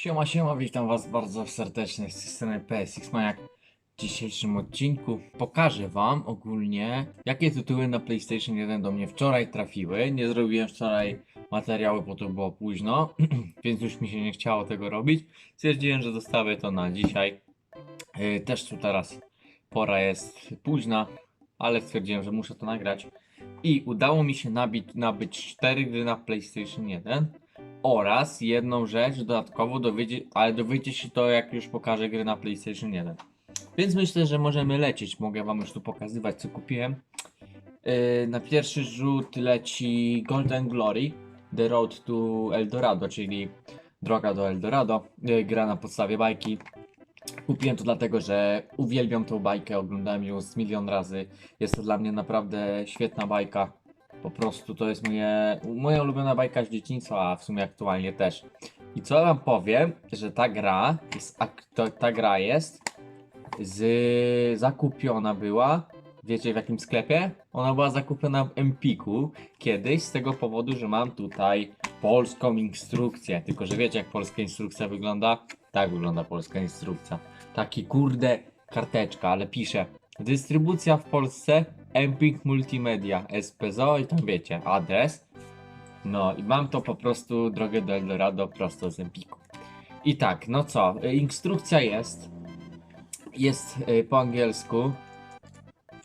Siema, siema, witam was bardzo serdecznie z strony PSX Maniak. W dzisiejszym odcinku pokażę wam ogólnie, jakie tytuły na PlayStation 1 do mnie wczoraj trafiły. Nie zrobiłem wczoraj materiału, bo to było późno, więc już mi się nie chciało tego robić. Stwierdziłem, że zostawię to na dzisiaj. Yy, Też tu teraz pora jest późna, ale stwierdziłem, że muszę to nagrać. I udało mi się nabić, nabyć 4 gry na PlayStation 1 oraz jedną rzecz dodatkowo dowiedzie, ale dowiecie się to jak już pokażę gry na PlayStation 1. Więc myślę, że możemy lecieć. Mogę wam już tu pokazywać co kupiłem. Yy, na pierwszy rzut leci Golden Glory The Road to Eldorado, czyli droga do Eldorado. Yy, gra na podstawie bajki. Kupiłem to dlatego, że uwielbiam tą bajkę, oglądałem ją z milion razy. Jest to dla mnie naprawdę świetna bajka. Po prostu to jest moje, moja ulubiona bajka z dzieciństwa, a w sumie aktualnie też. I co wam powiem, że ta gra jest, to, ta gra jest z, zakupiona była, wiecie w jakim sklepie? Ona była zakupiona w Empiku kiedyś z tego powodu, że mam tutaj polską instrukcję. Tylko, że wiecie jak polska instrukcja wygląda? Tak wygląda polska instrukcja. Taki kurde karteczka, ale pisze dystrybucja w Polsce Empik Multimedia SPZO i tam wiecie, adres. No i mam to po prostu drogę do Eldorado prosto z Empiku. I tak, no co, y, instrukcja jest. Jest y, po angielsku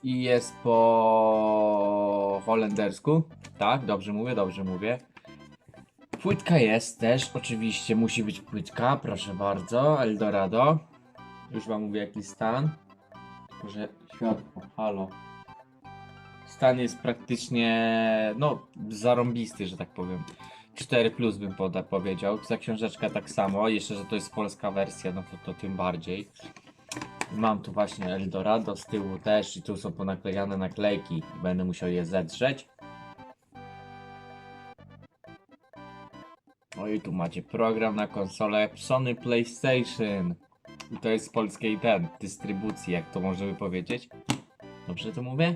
i jest po holendersku. Tak, dobrze mówię, dobrze mówię. Płytka jest też, oczywiście musi być płytka, proszę bardzo, Eldorado. Już wam mówię jaki stan. Tylko, że światło, halo. Stan jest praktycznie, no, zarąbisty, że tak powiem. 4 plus bym poda, powiedział. Za książeczkę tak samo, jeszcze, że to jest polska wersja, no to, to tym bardziej. Mam tu właśnie Eldorado z tyłu też i tu są ponaklejane naklejki. Będę musiał je zedrzeć. No i tu macie program na konsolę Sony PlayStation. I to jest z polskiej ten, dystrybucji, jak to możemy powiedzieć. Dobrze to mówię?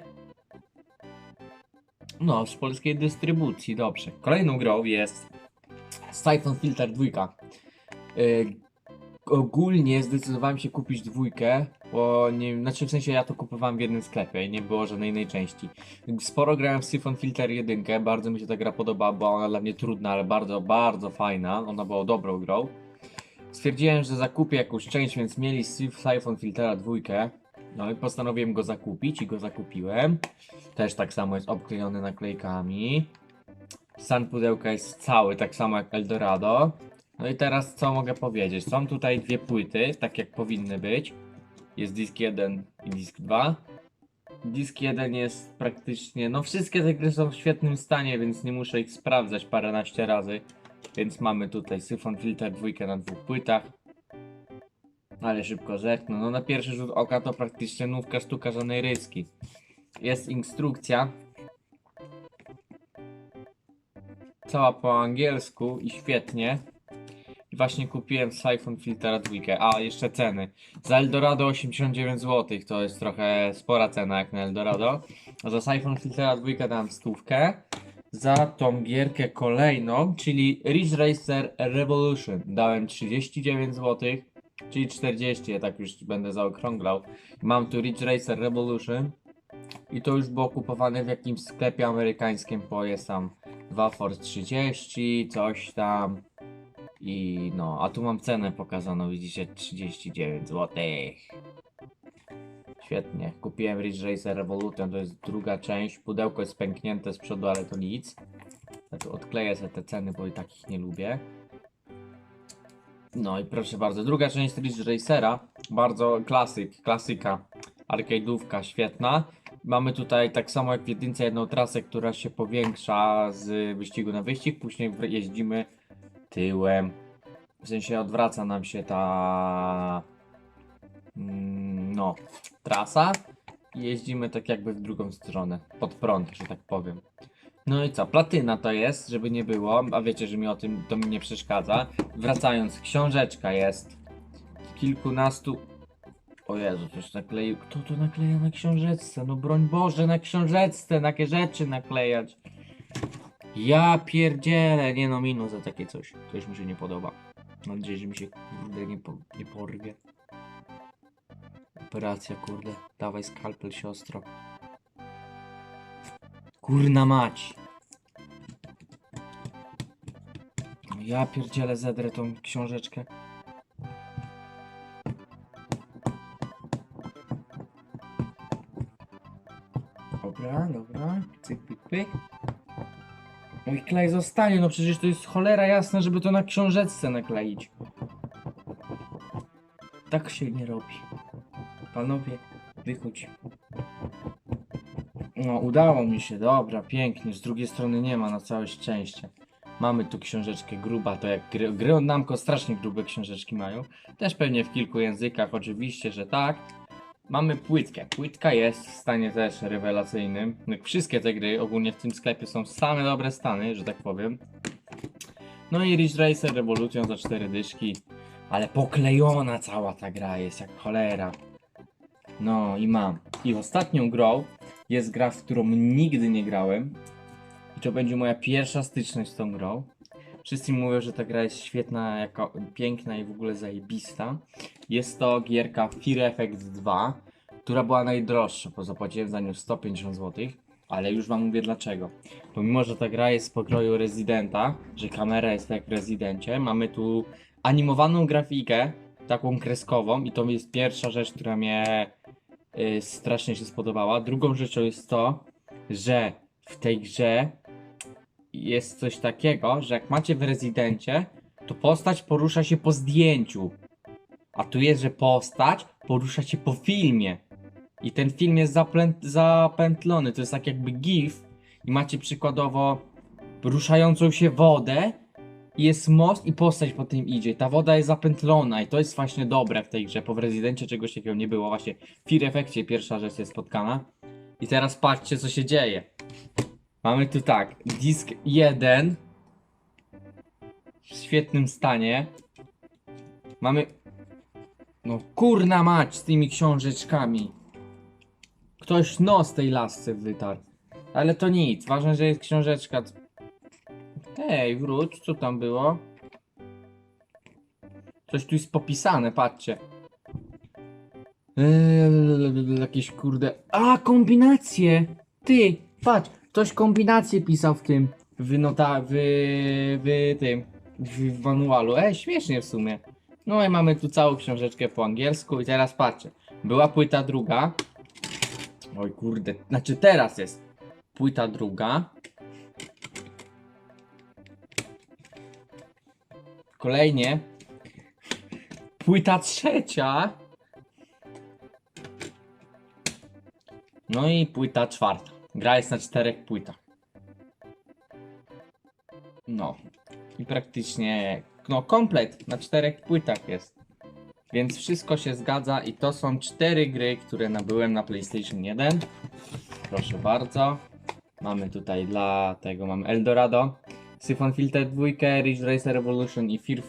No, z polskiej dystrybucji, dobrze. Kolejną grą jest Siphon Filter 2. Yy, ogólnie zdecydowałem się kupić dwójkę, bo nie, znaczy w sensie ja to kupowałem w jednym sklepie i nie było żadnej innej części. Sporo grałem w Siphon Filter 1, bardzo mi się ta gra podoba, była ona dla mnie trudna, ale bardzo, bardzo fajna. Ona była dobrą grą. Stwierdziłem, że zakupię jakąś część, więc mieli Siphon Filtera dwójkę. No i postanowiłem go zakupić i go zakupiłem. Też tak samo jest obklejony naklejkami. Stan pudełka jest cały, tak samo jak Eldorado. No i teraz co mogę powiedzieć? Są tutaj dwie płyty, tak jak powinny być. Jest disk 1 i disk 2. Disk 1 jest praktycznie, no wszystkie te gry są w świetnym stanie, więc nie muszę ich sprawdzać paręnaście razy. Więc mamy tutaj Syfon Filter 2 na dwóch płytach. Ale szybko zerknę. No na pierwszy rzut oka to praktycznie nówka sztuka żadnej ryski. Jest instrukcja. Cała po angielsku i świetnie. Właśnie kupiłem Siphon Filtera 2. A, jeszcze ceny. Za Eldorado 89 zł. To jest trochę spora cena jak na Eldorado. A za Siphon Filtera 2 dam stówkę. Za tą gierkę kolejną, czyli Ridge Racer Revolution, dałem 39 zł, czyli 40, ja tak już będę zaokrąglał. Mam tu Ridge Racer Revolution i to już było kupowane w jakimś sklepie amerykańskim, bo jest tam 2 for 30, coś tam. I no, a tu mam cenę pokazaną, widzicie, 39 zł. Świetnie. Kupiłem Ridge Racer Revolution, to jest druga część. Pudełko jest pęknięte z przodu, ale to nic. Tu odkleję sobie te ceny, bo i takich nie lubię. No i proszę bardzo, druga część Ridge Racera. Bardzo klasyk, klasyka. Arcade'ówka, świetna. Mamy tutaj tak samo jak w jedynce jedną trasę, która się powiększa z wyścigu na wyścig. Później jeździmy tyłem. W sensie odwraca nam się ta mm, no, trasa i jeździmy tak jakby w drugą stronę, pod prąd, że tak powiem. No i co, platyna to jest, żeby nie było, a wiecie, że mi o tym to mi nie przeszkadza. Wracając, książeczka jest kilkunastu... O Jezu, coś nakleił. Kto to nakleja na książeczce? No broń Boże, na książeczce, takie rzeczy naklejać. Ja pierdzielę, nie no minus za takie coś. To już mi się nie podoba. Mam nadzieję, że mi się kurde nie, po, nie porwie. Operacja, kurde. Dawaj skalpel, siostro. Kurna mać. No Ja pierdzielę zedrę tą książeczkę. Dobra, dobra. Cyk, pyk, pyk. Mój klej zostanie, no przecież to jest cholera jasna, żeby to na książeczce nakleić. Tak się nie robi. Panowie, wychodź. No, udało mi się, dobra, pięknie. Z drugiej strony nie ma, na całe szczęście. Mamy tu książeczkę gruba, to jak gry, gry od Namco strasznie grube książeczki mają. Też pewnie w kilku językach, oczywiście, że tak. Mamy płytkę. Płytka jest w stanie też rewelacyjnym. Jak wszystkie te gry ogólnie w tym sklepie są same dobre stany, że tak powiem. No i Ridge Racer Revolution za 4 dyszki. Ale poklejona cała ta gra jest jak cholera. No i mam. I ostatnią grą jest gra, w którą nigdy nie grałem. I to będzie moja pierwsza styczność z tą grą. Wszyscy mówią, że ta gra jest świetna, jako, piękna i w ogóle zajebista. Jest to gierka Fear Effect 2, która była najdroższa, bo zapłaciłem za nią 150 zł. Ale już wam mówię dlaczego. Pomimo, że ta gra jest z pokroju Residenta, że kamera jest jak w Residencie, mamy tu animowaną grafikę, taką kreskową i to jest pierwsza rzecz, która mnie strasznie się spodobała. Drugą rzeczą jest to, że w tej grze jest coś takiego, że jak macie w Residencie, to postać porusza się po zdjęciu. A tu jest, że postać porusza się po filmie. I ten film jest zapętlony. To jest tak jakby GIF. I macie przykładowo ruszającą się wodę. Jest most i postać po tym idzie. Ta woda jest zapętlona i to jest właśnie dobre w tej grze. Po w Rezydencie czegoś takiego nie było. Właśnie w Fear Effectie pierwsza rzecz jest spotkana. I teraz patrzcie co się dzieje. Mamy tu tak, disk 1 w świetnym stanie. Mamy no kurna mać z tymi książeczkami. Ktoś nos tej lasce wytarł. Ale to nic, ważne, że jest książeczka. Hej, wróć, co tam było? Coś tu jest popisane, patrzcie. Eee, jakieś kurde. A, kombinacje! Ty, patrz, ktoś kombinacje pisał w tym. W nota, w, w tym. W, manualu. Ej, śmiesznie w sumie. No i mamy tu całą książeczkę po angielsku i teraz patrzę. Była płyta druga. Oj kurde, znaczy teraz jest płyta druga. Kolejnie płyta trzecia. No i płyta czwarta. Gra jest na czterech płytach. No. I praktycznie, no komplet na czterech płytach jest. Więc wszystko się zgadza i to są cztery gry, które nabyłem na PlayStation 1. Proszę bardzo. Mamy tutaj dla tego, mamy Eldorado, Syphon Filter 2, Ridge Racer Revolution i Fear,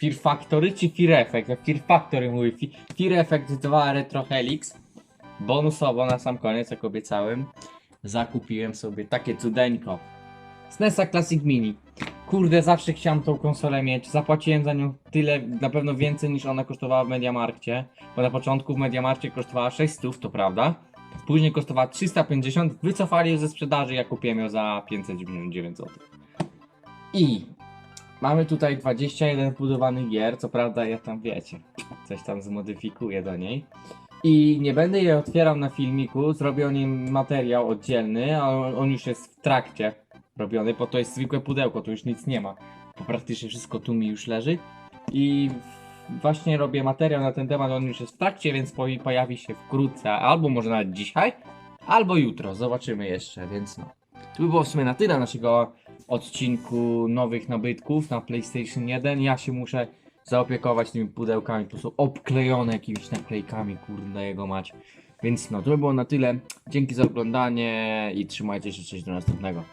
Fear Factory czy Fear Effect? Jak Fear Factory mówi, Fe- Fear Effect 2 Retro Helix. Bonusowo na sam koniec, jak obiecałem, zakupiłem sobie takie cudeńko. SNESa Classic Mini. Kurde, zawsze chciałem tą konsolę mieć. Zapłaciłem za nią tyle, na pewno więcej niż ona kosztowała w Mediamarkcie. Bo na początku w Mediamarkcie kosztowała 600, to prawda. Później kosztowała 350, wycofali ją ze sprzedaży, ja kupiłem ją za 599 zł. I mamy tutaj 21 budowanych gier, co prawda ja tam wiecie, coś tam zmodyfikuję do niej. I nie będę jej otwierał na filmiku, zrobię o nim materiał oddzielny, a on, on już jest w trakcie robiony, bo to jest zwykłe pudełko, tu już nic nie ma. Bo praktycznie wszystko tu mi już leży. I właśnie robię materiał na ten temat, on już jest w trakcie, więc po, pojawi się wkrótce, albo może nawet dzisiaj, albo jutro, zobaczymy jeszcze, więc no. To by było w sumie na tyle naszego odcinku nowych nabytków na PlayStation 1. Ja się muszę zaopiekować tymi pudełkami, to są obklejone jakimiś naklejkami, kurde jego mać. Więc no, to by było na tyle. Dzięki za oglądanie i trzymajcie się, cześć do następnego.